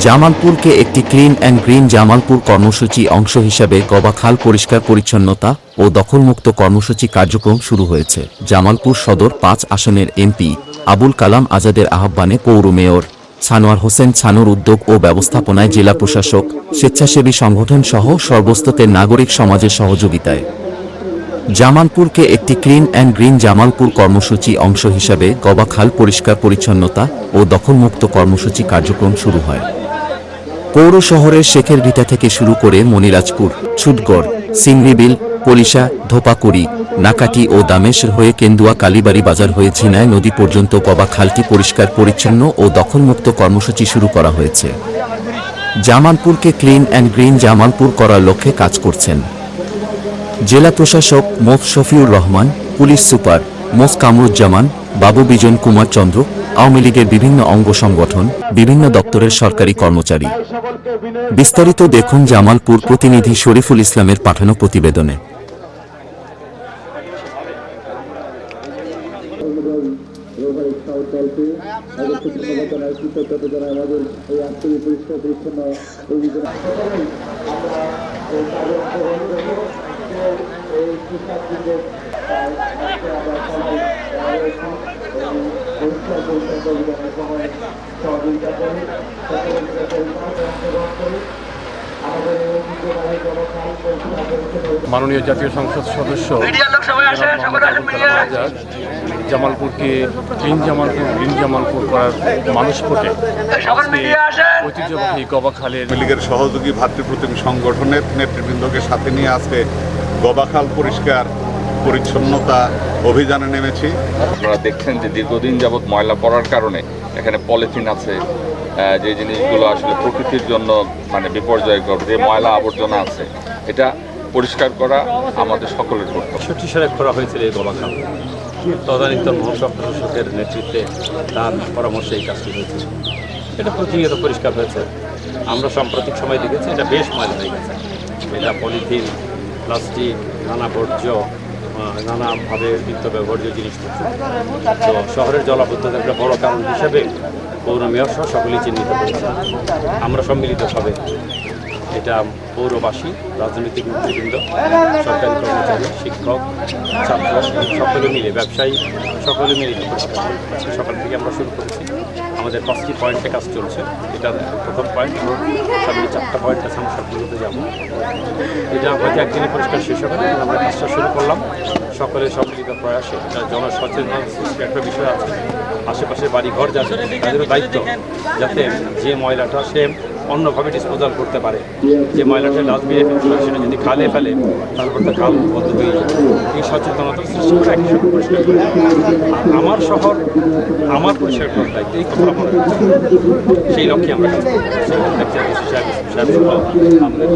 জামালপুরকে একটি clean and green Jamalpur কর্মসূচি অংশ হিসাবে গবাখাল পরিষ্কার পরিচ্ছন্নতা ও দখলমুক্ত কর্মসূচি কার্যক্রম শুরু হয়েছে। জামালপুর সদর পাঁচ আসনের এমপি আবুল কালাম আজাদের আহ্বানে পৌর মেয়র সানোয়ার হোসেন ছানুর উদ্যোগ ও ব্যবস্থাপনায় জেলা প্রশাসক, স্বেচ্ছাসেবী সংগঠন সহ সর্বস্তরের নাগরিক সমাজের সহযোগিতায়। জামালপুরকে একটি ক্লিন অ্যান্ড গ্রিন জামালপুর কর্মসূচি অংশ হিসাবে গবাখাল পরিষ্কার পরিচ্ছন্নতা ও দখলমুক্ত কর্মসূচি কার্যক্রম শুরু হয়। পৌর শহরের শেখের ভিটা থেকে শুরু করে মনিরাজপুর ছুটগড়, সিংড়িবিল, পলিশা, ধোপাকুড়ি, নাকাটি ও দামেশ হয়ে কেন্দুয়া কালীবাড়ি বাজার হয়ে ঝিনায় নদী পর্যন্ত গবা খালটি পরিষ্কার, পরিচ্ছন্ন ও দখলমুক্ত কর্মসূচি শুরু করা হয়েছে। জামালপুরকে ক্লিন অ্যান্ড গ্রিন জামালপুর করার লক্ষ্যে কাজ করছেন। জেলা প্রশাসক মোফ শফিউর রহমান, পুলিশ সুপার মোস কামরুজ্জামান, বাবু বিজন কুমার চন্দ্র, আওয়ামী লীগের বিভিন্ন অঙ্গ সংগঠন, বিভিন্ন দপ্তরের সরকারি কর্মচারী। বিস্তারিত দেখুন জামালপুর প্রতিনিধি শরীফুল ইসলামের পাঠানো প্রতিবেদনে। পরিষ্কার পরিচ্ছন্ন অভিযানের সময় সহযোগিতা করি অংশগ্রহণ করি মাননীয় জাতীয় সংসদ সদস্য মিডিয়ার লোক সবাই আসেন জনাব সকলে আসেন মোহাম্মদ মিডিয়া। আবুল কালাম আজাদ জামালপুরকে ক্লিন জামালপুর গ্রিন জামালপুর করার মানুষ আসেন ঐতিহ্যবাহী গবা খালের লীগের সহযোগী ভাতৃপ্রতিম সংগঠনের নেতৃবৃন্দকে সাথে নিয়ে আজকে গবাখাল পরিষ্কার পরিচ্ছন্নতা অভিযানে নেমেছি। আপনারা দেখছেন যে দীর্ঘদিন যাবৎ ময়লা পড়ার কারণে এখানে পলিথিন আছে যে জিনিসগুলো আসলে প্রকৃতির জন্য মানে বিপর্যয়কর যে ময়লা আবর্জনা আছে এটা পরিষ্কার করা আমাদের সকলের কর্তব্য। সালে করা হয়েছিল এই গলাখাল তদানীত মহকুমা প্রশাসকের নেতৃত্বে তার পরামর্শে এই কাজটি হয়েছিল এটা প্রতিনিয়ত পরিষ্কার হয়েছে। আমরা সাম্প্রতিক সময় দেখেছি এটা বেশ ময়লা হয়ে গেছে। এটা পলিথিন প্লাস্টিক নানা বর্জ্য নানাভাবে নিত্য ব্যবহার্য জিনিসপত্র তো শহরের জলাবদ্ধতার একটা বড় কারণ হিসেবে পৌর মেয়র সহ সকলেই চিহ্নিত করেছে আমরা সম্মিলিতভাবে এটা পৌরবাসী, রাজনৈতিক নেতৃবৃন্দ সরকারি কর্মচারী, শিক্ষক, ছাত্র, সকলে মিলে, ব্যবসায়ী, সকলে মিলে সকাল থেকে আমরা শুরু করেছি। আমাদের পাঁচটি পয়েন্টে কাজ চলছে। এটা প্রথম পয়েন্ট। সামনে চারটা পয়েন্ট আছে, আমরা সবগুলোতে যাব। এটা হয়তো একদিনে পরিষ্কার শেষ হবে। আমরা কাজটা শুরু করলাম। সকলের সম্মিলিত প্রয়াসে। এটা জনসচেতন একটা বিষয় আছে। আশেপাশের বাড়িঘর যাচ্ছে তাদেরও দায়িত্ব যাতে যে ময়লাটা সে অন্যভাবে ডিসপোজাল করতে পারে। যে ময়লাটা ডাস্টবিনে ফেলছিল সেটা যদি খালে ফেলে তারপর তো খাল বন্ধ এই সচেতনতা সৃষ্টি করে একই সঙ্গে পরিষ্কার। করে আমার শহর, আমার পরিষ্কার করার দায়িত্ব, এই কথা মনে সেই লক্ষ্যে আমরা সেই আমাদের